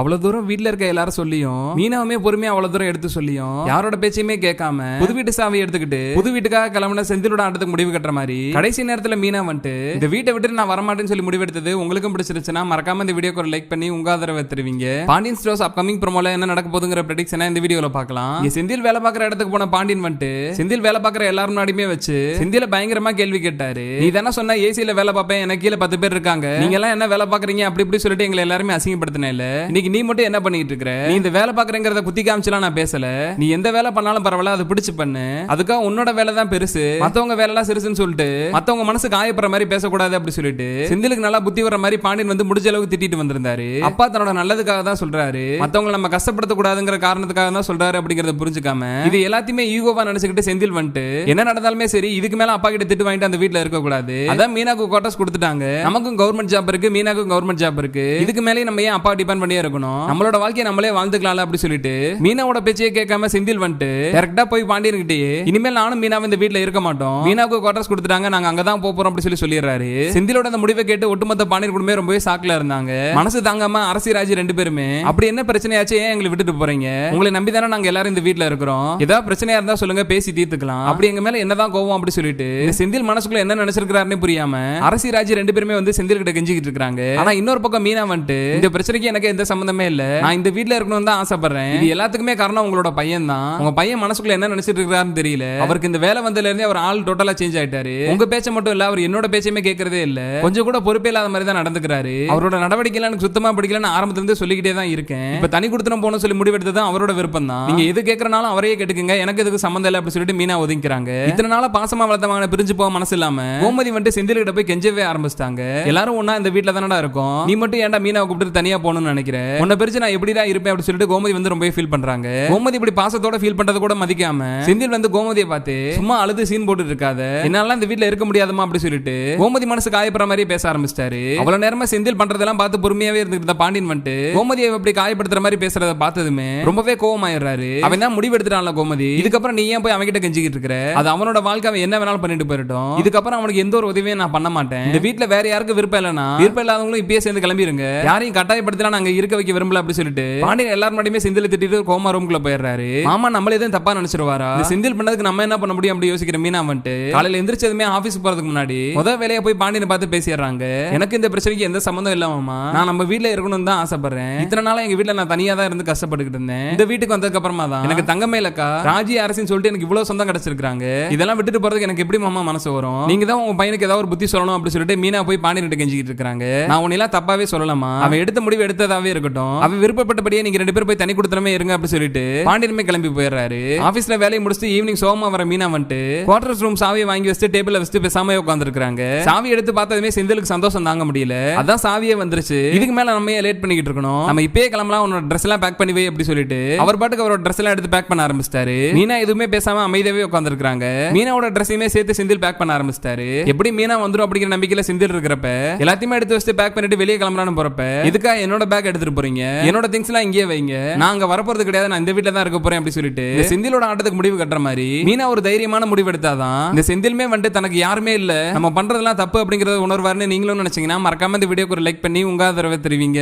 அவ்வளவு தூரம் வீட்ல இருக்க எல்லாரும் சொல்லியும் மீனாவுமே பொறுமையா அவ்வளவு தூரம் எடுத்து சொல்லியும் யாரோட பேச்சையுமே கேட்காம புது வீட்டு சாவியை எடுத்துக்கிட்டு புது வீட்டுக்காக கிளம்புன செந்திலோட ஆட்டத்துக்கு முடிவு கட்டுற மாதிரி கடைசி நேரத்துல மீனா வந்துட்டு இந்த வீட்டை விட்டு நான் வரமாட்டேன்னு சொல்லி முடிவெடுத்தது உங்களுக்கும் பிடிச்சிருச்சுன்னா மறக்காம இந்த வீடியோக்கு ஒரு லைக் பண்ணி உங்க ஆதரவை தருவீங்க. பாண்டியன் ஸ்டோர்ஸ் அப்கமிங் ப்ரோமோல என்ன நடக்க போதுங்கிற ப்ரெடிக்ஷனை இந்த வீடியோல பார்க்கலாம். செந்தில் வேலை பார்க்குற இடத்துக்கு போன பாண்டியன் வந்துட்டு செந்தில் வேலை பார்க்குற எல்லாரும் முன்னாடியுமே வச்சு செந்தில பயங்கரமா கேள்வி கேட்டாரு. நீ தானே சொன்ன ஏசியில வேலை பார்ப்பேன் எனக்கு கீழே பத்து பேர் இருக்காங்க. நீங்க எல்லாம் என்ன வேலை பாக்குறீங்க அப்படி இப்படி சொல்லிட்டு எங்களை எல்லாருமே அசிங்கப்படுத்தின இல்ல இன்னைக்கு நீ மட்டும் என்ன பண்ணிட்டு இருக்கிற? நீ இந்த வேலை பாக்குறேங்கிறத குத்தி காமிச்சலாம் நான் பேசல. நீ எந்த வேலை பண்ணாலும் பரவாயில்ல அதை பிடிச்சு பண்ணு. அதுக்காக உன்னோட வேலை தான் பெருசு. மத்தவங்க வேலை எல்லாம் சிறுசுன்னு சொல்லிட்டு மத்தவங்க மனசு காயப்படுற மாதிரி பேசக்கூடாது அப்படி சொல்லிட்டு செந்திலுக்கு நல்லா புத்தி வர மாதிரி பாண்டியன் வந்து முடிஞ்ச அளவுக்கு திட்டிட்டு வந்திருந்தாரு. அப்பா தன்னோட நல்லதுக்காக தான் சொல்றாரு. மத்தவங்க நம்ம கஷ்டப்படுத்த கூடாதுங்கிற காரணத்துக்காக தான் சொல்றாரு அப்படிங்கறத புரிஞ்சுக்காம இது எல்லாத்தையுமே ஈகோவா நினைச்சுக்கிட்டு செந்தில் வந்துட்டு என்ன நடந்தாலுமே சரி இதுக்கு மேல அப்பா கிட்ட திட்டு வாங்கிட்டு அந்த வீட்டுல இருக்க கூடாது அதான் மீனாக்கு கோட்டஸ் கொடுத்துட்டாங்க. நமக்கும் கவர்மெண்ட் ஜாப் இருக்கு மீனாக்கும் கவர்மெண்ட் ஜாப் இருக்கு. இதுக்கு மேலே நம்ம ஏன் அப்பா டிபெண்ட் பண்ணியே இருக்கணும்? நம்மளோட வாழ்க்கையை நம்மளே வாழ்ந்துக்கலாம்ல அப்படி சொல்லிட்டு. மீனாவோட பேச்சையே கேட்காம செந்தில் வந்துட்டு டேரக்டா போய் பாண்டியன் கிட்டே இனிமேல் நானும் மீனாவும் இந்த வீட்ல இருக்க மாட்டோம். மீனாவுக்கு குவார்டர்ஸ் கொடுத்துட்டாங்க நாங்க அங்கதான் போறோம் அப்படி சொல்லி சொல்லிடுறாரு. செந்திலோட அந்த முடிவை கேட்டு ஒட்டுமொத்த பாண்டியன் குடும்பமே ரொம்பவே சாக்கில இருந்தாங்க. மனசு தாங்காம அரசி ராஜி ரெண்டு பேருமே அப்படி என்ன பிரச்சனையாச்சு? ஏன் எங்களை விட்டுட்டு போறீங்க? உங்களை நம்பி தானே நாங்க எல்லாரும் இந்த வீட்ல இருக்கிறோம். ஏதாவது பிரச்சனையா இருந்தா சொல்லுங்க பேசி தீர்த்துக்கலாம். அப்படி எங்க மேல என்னதான் கோவம்? அப்படி சொல்லிட்டு செந்தில் மனசுக்குள்ள என்ன நினைச்சிருக்காருன்னு புரியாம அரசி ராஜி ரெண்டு பேருமே வந்து செந்தில் கிட்ட கெஞ்சிக்கிட்டு இருக்காங்க ஆனா இன்னொரு பக்கம் மீனா வந்துட்டு இந்த பிரச்சனைக்கு எனக்கு எந்த சம்பந்தம் இல்ல. நான் இந்த வீட்ல இருக்கணும்னு தான் ஆசைப்படுறேன். இது எல்லாத்துக்குமே காரணம் உங்களோட பையன் தான் உங்க பையன் மனசுக்குள்ள என்ன நினைச்சிட்டு இருக்காருன்னு தெரியல. அவருக்கு இந்த வேலை வந்ததுல இருந்தே அவர் ஆள் டோட்டலா சேஞ்ச் ஆயிட்டாரு. உங்க பேச்ச மட்டும் இல்ல அவர் என்னோட பேச்சையுமே கேட்கறதே இல்ல. கொஞ்சம் கூட பொறுப்பே இல்லாத மாதிரி தான் நடந்துக்கிறாரு. அவரோட நடவடிக்கை எனக்கு சுத்தமா பிடிக்கலன்னு ஆரம்பத்துல இருந்து சொல்லிக்கிட்டே தான் இருக்கேன். இப்ப தனி கொடுத்துரும் போன சொல்லி முடிவெடுத்தது அவரோட விருப்பம் தான் நீங்க எது கேட்கறனாலும் அவரையே கேட்டுக்குங்க. எனக்கு இதுக்கு சம்மந்தம் இல்லை அப்படி சொல்லிட்டு மீனா ஒதுக்கிறாங்க இத்தனை நாளா பாசமா வளர்த்த மகனை பிரிஞ்சு போக மனசு இல்லாம கோமதி வந்துட்டு செந்தில் கிட்ட போய் கெஞ்சவே ஆரம்பிச்சிட்டாங்க. எல்லாரும் ஒண்ணா இந்த வீட்ல தானடா இருக்கும். நீ மட்டும் ஏன்டா மீனாவை கூப்பிட்டு தனியா போகணும்னு நினைக்கிறேன் உன்னை பிரிச்சு நான் எப்படிதான் இருப்பேன் அப்படின்னு சொல்லிட்டு கோமதி வந்து ரொம்ப ஃபீல் பண்றாங்க. கோமதி இப்படி பாசத்தோட ஃபீல் பண்றது கூட மதிக்காம செந்தில் வந்து கோமதியை பார்த்து சும்மா அழுது சீன் போட்டு இருக்காத. என்னால இந்த வீட்டுல இருக்க முடியாதமா அப்படி சொல்லிட்டு கோமதி மனசு காயப்படுற மாதிரி பேச ஆரம்பிச்சிட்டாரு. அவ்வளவு நேரமா செந்தில் பண்றதெல்லாம் பார்த்து பொறுமையாவே இருந்துட்டு பாண்டியன் வந்துட்டு கோமதியை எப்படி காயப்படுத்துற மாதிரி பேசுறத பார்த்ததுமே ரொம்பவே கோவமாயிடுறாரு. அவன் தான் முடிவு எடுத்துட்டான்ல கோமதி? இதுக்கப்புறம் நீ ஏன் போய் அவன் கிட்ட கெஞ்சிக்கிட்டு இருக்கிற அது அவனோட வாழ்க்கை அவன் என்ன வேணாலும் பண்ணிட்டு போயிட்டோம் இதுக்கப்புறம் அவனுக்கு எந்த ஒரு உதவியும் நான் பண்ண மாட்டேன். இந்த வீட்டுல வேற யாருக்கும் விருப்பம் இல்லைன்னா விருப்பம் இல்லாதவங்களும் இப்பயே சேர்ந்து கிளம்பிருங்க. யாரையும் கட்டாயப்படுத்தினா நாங்க இருக்க வைக்க விரும்பல அப்படி சொல்லிட்டு. பாண்டியன் எல்லாரும் மட்டுமே செந்தில திட்டிட்டு கோமா ரூம்குள்ள போயிடுறாரு. மாமா நம்மள எதுவும் தப்பா நினைச்சிருவாரா? செந்தில் பண்ணதுக்கு நம்ம என்ன பண்ண முடியும் அப்படி யோசிக்கிற மீனா வந்துட்டு. காலையில எந்திரிச்சதுமே ஆபீஸ் போறதுக்கு முன்னாடி முத வேலையை போய் பாண்டியனை பார்த்து பேசிடுறாங்க. எனக்கு இந்த பிரச்சனைக்கு எந்த சம்மந்தம் இல்ல மாமா. நான் நம்ம வீட்ல இருக்கணும்னு தான் ஆசைப்படுறேன். இத்தனை நாளா எங்க வீட்ல நான் தனியா தான் இருந்து கஷ்டப்பட்டுக்கிட்டு இருந்தேன். இந்த வீட்டுக்கு வந்ததுக்கு அப்புறமா தான் எனக்கு தங்கமே இல்லக்கா. ராஜி அரசின்னு சொல்லிட்டு எனக்கு இவ்வளவு சொந்தம் கிடைச்சிருக்காங்க இதெல்லாம் விட்டுட்டு போறதுக்கு எனக்கு எப்படி மாமா மனசு வரும்? நீங்க தான் உங்க பையனுக்கு ஏதாவது ஒரு புத்தி சொல்லணும் அப்படி சொல்லிட்டு மீனா போய் பாண்டியன் கிட்ட கெஞ்சிக்கிட்டு இருக்காங்க. நான் உன்னெல்லாம் தப்பாவே சொல்லலாமா அவன் எடுத்த முடிவு எடுத்ததாவே இருக்கட்டும். அவ விருப்பப்பட்டபடியே நீங்க ரெண்டு பேரும் போய் தனி கொடுத்தனமே இருங்க அப்படி சொல்லிட்டு பாண்டியனுமே கிளம்பி போயிடுறாரு. ஆபீஸ்ல வேலையை முடிச்சுட்டு ஈவினிங் சோமா வர மீனா வந்துட்டு குவார்டர்ஸ் ரூம் சாவியை வாங்கி வச்சுட்டு டேபிள்ல வச்சுட்டு பேசாம உட்காந்துருக்காங்க சாவி எடுத்து பார்த்ததுமே செந்திலுக்கு சந்தோஷம் தாங்க முடியல. அதான் சாவியே வந்துருச்சு. இதுக்கு மேல நம்ம லேட் பண்ணிக்கிட்டு இருக்கணும்? நம்ம இப்பயே கிளம்பலாம் உன்னோட ட்ரெஸ் எல்லாம் பேக் பண்ணி வை அப்படி சொல்லிட்டு அவர் பாட்டுக்கு அவரோட ட்ரெஸ் எல்லாம் எடுத்து பேக் பண்ண ஆரம்பிச்சிட்டாரு. மீனா எதுவுமே பேசாம அமைதியாவே உட்காந்துருக்காங்க மீனாவோட ட்ரெஸ்ஸையுமே சேர்த்து செந்தில் பேக் பண்ண ஆரம்பிச்சிட்டாரு. எப்படி மீனா வந்துரும் அப்படிங்கிற நம்பிக்கையில செந்தில் இருக்கிறப்ப எல்லாத்தையுமே எடுத்து வச்சுட்டு பேக் பண்ணிட்டு வெளியே கிளம்பலாம்னு போறப்ப இதுக்காக என்னோட பேக் எடுத்துட்டு போறீங்க? என்னோட திங்ஸ் எல்லாம் இங்கேயே வைங்க. நான் அங்க வரப்போறது கிடையாது நான் இந்த வீட்ல தான் இருக்க போறேன் அப்படி சொல்லிட்டு. இந்த செந்திலோட ஆட்டத்துக்கு முடிவு கட்டுற மாதிரி மீனா ஒரு தைரியமான முடிவு எடுத்தாதான் இந்த செந்திலுமே வந்துட்டு தனக்கு யாருமே இல்ல. நம்ம பண்றதெல்லாம் தப்பு அப்படிங்கறத உணர்வாருன்னு நீங்களும் நினைச்சீங்கன்னா மறக்காம இந்த வீடியோக்கு ஒரு லைக் பண்ணி உங்க ஆதரவை தெரிவிங்க.